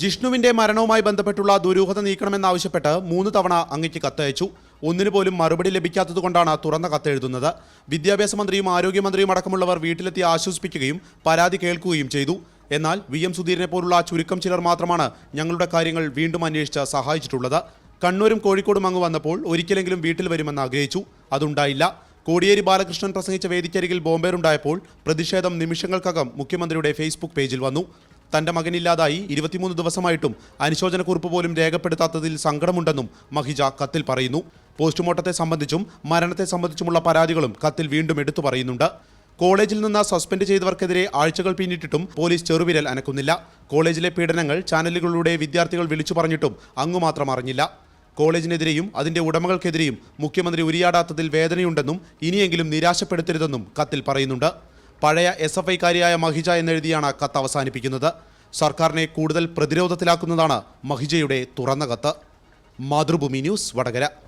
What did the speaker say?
ജിഷ്ണുവിന്റെ മരണവുമായി ബന്ധപ്പെട്ടുള്ള ദുരൂഹത നീക്കണമെന്നാവശ്യപ്പെട്ട് മൂന്ന് തവണ അങ്ങയ്ക്ക് കത്തയച്ചു. ഒന്നിനു പോലും മറുപടി ലഭിക്കാത്തതുകൊണ്ടാണ് തുറന്ന കത്തെഴുതുന്നത്. വിദ്യാഭ്യാസ മന്ത്രിയും ആരോഗ്യമന്ത്രിയും അടക്കമുള്ളവർ വീട്ടിലെത്തി ആശ്വസിപ്പിക്കുകയും പരാതി കേൾക്കുകയും ചെയ്തു. എന്നാൽ വി എം സുധീരനെ പോലുള്ള ചുരുക്കം ചിലർ മാത്രമാണ് ഞങ്ങളുടെ കാര്യങ്ങൾ വീണ്ടും അന്വേഷിച്ച് സഹായിച്ചിട്ടുള്ളത്. കണ്ണൂരും കോഴിക്കോടും അങ്ങ് വന്നപ്പോൾ ഒരിക്കലെങ്കിലും വീട്ടിൽ വരുമെന്ന് ആഗ്രഹിച്ചു. അതുണ്ടായില്ല. കോടിയേരി ബാലകൃഷ്ണൻ പ്രസംഗിച്ച വേദിക്കരികിൽ ബോംബേറുണ്ടായപ്പോൾ പ്രതിഷേധം നിമിഷങ്ങൾക്കകം മുഖ്യമന്ത്രിയുടെ ഫേസ്ബുക്ക് പേജിൽ വന്നു. തന്റെ മകനില്ലാതായി ഇരുപത്തിമൂന്ന് ദിവസമായിട്ടും അനുശോചനക്കുറിപ്പ് പോലും രേഖപ്പെടുത്താത്തതിൽ സങ്കടമുണ്ടെന്നും മഹിജ കത്തിൽ പറയുന്നു. പോസ്റ്റ്മോർട്ടത്തെ സംബന്ധിച്ചും മരണത്തെ സംബന്ധിച്ചുമുള്ള പരാതികളും കത്തിൽ വീണ്ടും എടുത്തു പറയുന്നുണ്ട്. കോളേജിൽ നിന്ന് സസ്പെൻഡ് ചെയ്തവർക്കെതിരെ ആഴ്ചകൾ പിന്നിട്ടിട്ടും പോലീസ് ചെറുവിരൽ അനക്കുന്നില്ല. കോളേജിലെ പീഡനങ്ങൾ ചാനലുകളിലൂടെ വിദ്യാർത്ഥികൾ വിളിച്ചു പറഞ്ഞിട്ടും അങ്ങുമാത്രം അറിഞ്ഞില്ല. കോളേജിനെതിരെയും അതിന്റെ ഉടമകൾക്കെതിരെയും മുഖ്യമന്ത്രി ഉരിയാടാത്തതിൽ വേദനയുണ്ടെന്നും ഇനിയെങ്കിലും നിരാശപ്പെടുത്തരുതെന്നും കത്തിൽ പറയുന്നുണ്ട്. പഴയ എസ് എഫ് ഐക്കാരിയായ മഹിജ എന്നെഴുതിയാണ് കത്ത് അവസാനിപ്പിക്കുന്നത്. സർക്കാരിനെ കൂടുതൽ പ്രതിരോധത്തിലാക്കുന്നതാണ് മഹിജയുടെ തുറന്ന കത്ത്. മാതൃഭൂമി ന്യൂസ് വടകര.